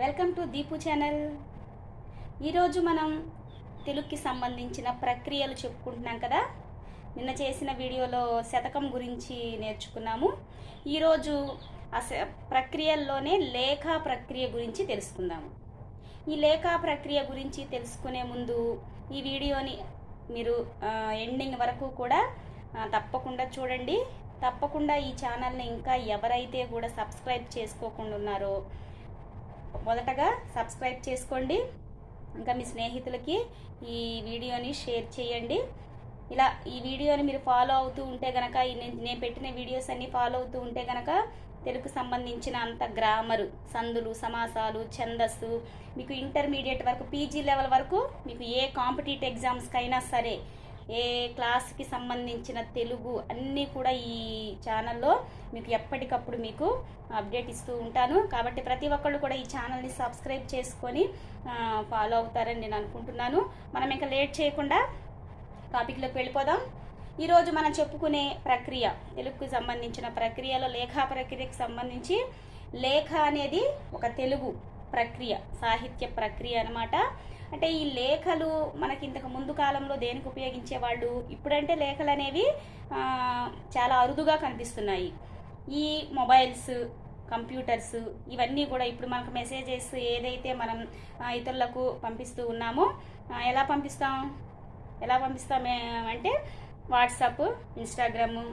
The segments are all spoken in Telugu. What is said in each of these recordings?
Welcome to Deepu channel. ఈరోజు మనం తెలుగుకి సంబంధించిన ప్రక్రియలు చెప్పుకుంటున్నాం కదా? నిన్న చేసిన వీడియోలో శతకం గురించి నేర్చుకున్నాము. ఈరోజు ఆ ప్రక్రియల్లోనే లేఖా ప్రక్రియ గురించి తెలుసుకుందాము. ఈ లేఖా ప్రక్రియ గురించి తెలుసుకునే ముందు ఈ వీడియోని మీరు ఎండింగ్ వరకు కూడా తప్పకుండా చూడండి. తప్పకుండా ఈ ఛానల్ని ఇంకా ఎవరైతే కూడా సబ్స్క్రైబ్ చేసుకోకుండా ఉన్నారో మొదటగా సబ్స్క్రైబ్ చేసుకోండి. ఇంకా మీ స్నేహితులకి ఈ వీడియోని షేర్ చేయండి. ఇలా ఈ వీడియోని మీరు ఫాలో అవుతూ ఉంటే గనక నేను నేను పెట్టిన వీడియోస్ అన్నీ ఫాలో అవుతూ ఉంటే గనక తెలుగు సంబంధించిన అంత గ్రామరు సందులు సమాసాలు ఛందస్సు మీకు ఇంటర్మీడియట్ వరకు పీజీ లెవెల్ వరకు మీకు ఏ కాంపిటేటివ్ ఎగ్జామ్స్కైనా సరే ఏ క్లాస్కి సంబంధించిన తెలుగు అన్నీ కూడా ఈ ఛానల్లో మీకు ఎప్పటికప్పుడు మీకు అప్డేట్ ఇస్తూ ఉంటాను. కాబట్టి ప్రతి ఒక్కళ్ళు కూడా ఈ ఛానల్ని సబ్స్క్రైబ్ చేసుకొని ఫాలో అవుతారని నేను అనుకుంటున్నాను. మనం ఇంకా లేట్ చేయకుండా టాపిక్లోకి వెళ్ళిపోదాం. ఈరోజు మనం చెప్పుకునే ప్రక్రియ తెలుగుకి సంబంధించిన ప్రక్రియలో లేఖా ప్రక్రియకు సంబంధించి లేఖ అనేది ఒక తెలుగు. ప్రక్రియ సాహిత్య ప్రక్రియ అన్నమాట. అంటే ఈ లేఖలు మనకి ఇంతకు ముందు కాలంలో దేనికి ఉపయోగించేవాళ్ళు? ఇప్పుడంటే లేఖలు అనేవి చాలా అరుదుగా కనిపిస్తున్నాయి. ఈ మొబైల్స్ కంప్యూటర్స్ ఇవన్నీ కూడా ఇప్పుడు మనకు మెసేజెస్ ఏదైతే మనం ఇతరులకు పంపిస్తూ ఉన్నామో ఎలా పంపిస్తాం? ఎలా పంపిస్తామే అంటే వాట్సాప్ ఇన్స్టాగ్రాము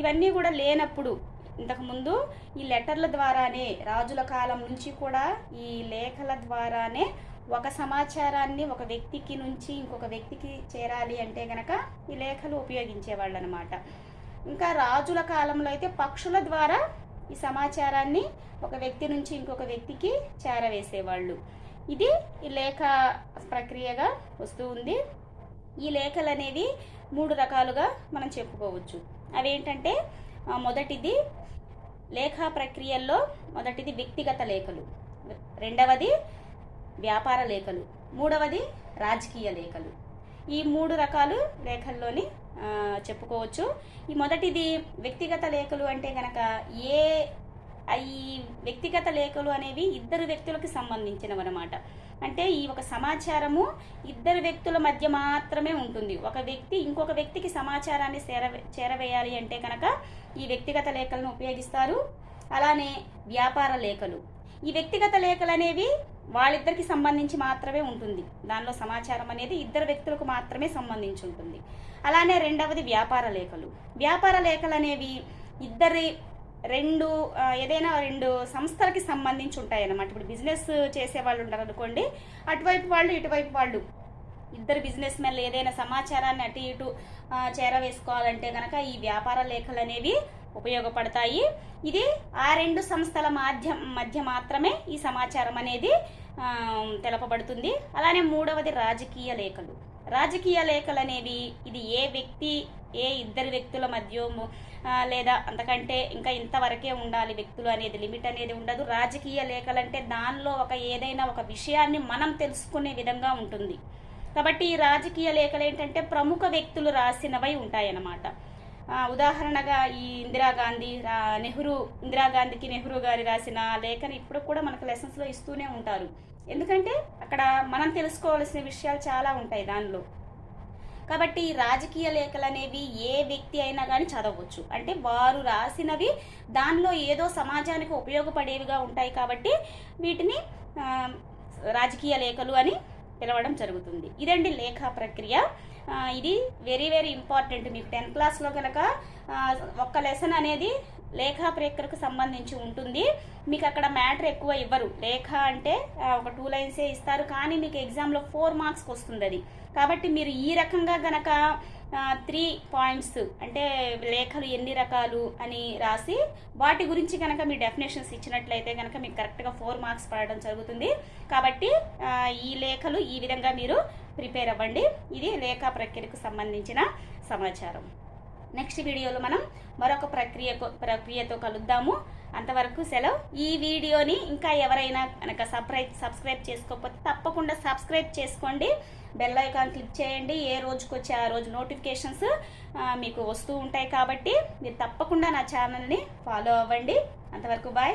ఇవన్నీ కూడా లేనప్పుడు ఇంతకుముందు ఈ లెటర్ల ద్వారానే రాజుల కాలం నుంచి కూడా ఈ లేఖల ద్వారానే ఒక సమాచారాన్ని ఒక వ్యక్తికి నుంచి ఇంకొక వ్యక్తికి చేరాలి అంటే గనక ఈ లేఖలు ఉపయోగించేవాళ్ళు అనమాట ఇంకా రాజుల కాలంలో అయితే పక్షుల ద్వారా ఈ సమాచారాన్ని ఒక వ్యక్తి నుంచి ఇంకొక వ్యక్తికి చేరవేసేవాళ్ళు. ఇది ఈ లేఖ ప్రక్రియగా వస్తూ ఉంది. ఈ లేఖలు అనేవి మూడు రకాలుగా మనం చెప్పుకోవచ్చు. అవేంటంటే మొదటిది లేఖా ప్రక్రియల్లో మొదటిది వ్యక్తిగత లేఖలు. రెండవది వ్యాపార లేఖలు. మూడవది రాజకీయ లేఖలు. ఈ మూడు రకాలు లేఖల్లోని చెప్పుకోవచ్చు. ఈ మొదటిది వ్యక్తిగత లేఖలు అంటే గనక ఏ ఈ వ్యక్తిగత లేఖలు అనేవి ఇద్దరు వ్యక్తులకు సంబంధించినవి అనమాట అంటే ఈ ఒక సమాచారము ఇద్దరు వ్యక్తుల మధ్య మాత్రమే ఉంటుంది. ఒక వ్యక్తి ఇంకొక వ్యక్తికి సమాచారాన్ని చేరవే చేరవేయాలి అంటే కనుక ఈ వ్యక్తిగత లేఖలను ఉపయోగిస్తారు. అలానే వ్యాపార లేఖలు. ఈ వ్యక్తిగత లేఖలు అనేవి వాళ్ళిద్దరికి సంబంధించి మాత్రమే ఉంటుంది. దానిలో సమాచారం అనేది ఇద్దరు వ్యక్తులకు మాత్రమే సంబంధించి ఉంటుంది. అలానే రెండవది వ్యాపార లేఖలు. వ్యాపార లేఖలు అనేవి ఇద్దరి రెండు ఏదైనా రెండు సంస్థలకి సంబంధించి ఉంటాయి అన్నమాట ఇప్పుడు బిజినెస్ చేసే వాళ్ళు ఉంటారు అనుకోండి అటువైపు వాళ్ళు ఇటువైపు వాళ్ళు. ఇద్దరు బిజినెస్ మెన్లు ఏదైనా సమాచారాన్ని అటు ఇటు చేరవేసుకోవాలంటే కనుక ఈ వ్యాపార లేఖలు అనేవి ఉపయోగపడతాయి. ఇది ఆ రెండు సంస్థల మాధ్యం మధ్య మాత్రమే ఈ సమాచారం అనేది తెలపబడుతుంది. అలానే మూడవది రాజకీయ లేఖలు. రాజకీయ లేఖలు అనేవి ఇది ఏ వ్యక్తి ఏ ఇద్దరు వ్యక్తుల మధ్య లేదా అంతకంటే ఇంకా ఇంతవరకే ఉండాలి వ్యక్తులు అనేది లిమిట్ అనేది ఉండదు. రాజకీయ లేఖలు అంటే దానిలో ఒక ఏదైనా ఒక విషయాన్ని మనం తెలుసుకునే విధంగా ఉంటుంది. కాబట్టి ఈ రాజకీయ లేఖలు ఏంటంటే ప్రముఖ వ్యక్తులు రాసినవై ఉంటాయన్నమాట. ఉదాహరణగా ఈ ఇందిరాగాంధీ నెహ్రూ ఇందిరాగాంధీకి నెహ్రూ గారి రాసిన లేఖను ఇప్పుడు కూడా మనకు లెసన్స్లో ఇస్తూనే ఉంటారు. ఎందుకంటే అక్కడ మనం తెలుసుకోవాల్సిన విషయాలు చాలా ఉంటాయి దానిలో. కాబట్టి ఈ రాజకీయ లేఖలు అనేవి ఏ వ్యక్తి అయినా కానీ చదవచ్చు. అంటే వారు రాసినవి దానిలో ఏదో సమాజానికి ఉపయోగపడేవిగా ఉంటాయి కాబట్టి వీటిని రాజకీయ లేఖలు అని పిలవడం జరుగుతుంది. ఇదండి లేఖ ప్రక్రియ. ఇది వెరీ వెరీ ఇంపార్టెంట్. మీకు టెన్త్ క్లాస్లో కనుక ఒక్క లెసన్ అనేది లేఖా ప్రేక్షకులకు సంబంధించి ఉంటుంది. మీకు అక్కడ మ్యాటర్ ఎక్కువ ఇవ్వరు. లేఖ అంటే ఒక టూ లైన్సే ఇస్తారు. కానీ మీకు ఎగ్జామ్లో ఫోర్ మార్క్స్కి వస్తుంది అది. కాబట్టి మీరు ఈ రకంగా గనక త్రీ పాయింట్స్ అంటే లేఖలు ఎన్ని రకాలు అని రాసి వాటి గురించి కనుక మీ డెఫినేషన్స్ ఇచ్చినట్లయితే కనుక మీకు కరెక్ట్గా ఫోర్ మార్క్స్ పడడం జరుగుతుంది. కాబట్టి ఈ లేఖలు ఈ విధంగా మీరు ప్రిపేర్ అవ్వండి. ఇది లేఖా ప్రక్రియకు సంబంధించిన సమాచారం. నెక్స్ట్ వీడియోలో మనం మరొక ప్రక్రియ ప్రక్రియతో కలుద్దాము. అంతవరకు సెలవు. ఈ వీడియోని ఇంకా ఎవరైనా కనుక సబ్స్క్రైబ్ సబ్స్క్రైబ్ చేసుకోకపోతే తప్పకుండా సబ్స్క్రైబ్ చేసుకోండి. బెల్ ఐకాన్ క్లిక్ చేయండి. ఏ రోజుకి వచ్చే ఆ రోజు నోటిఫికేషన్స్ మీకు వస్తూ ఉంటాయి కాబట్టి మీరు తప్పకుండా నా ఛానల్ని ఫాలో అవ్వండి. అంతవరకు బాయ్.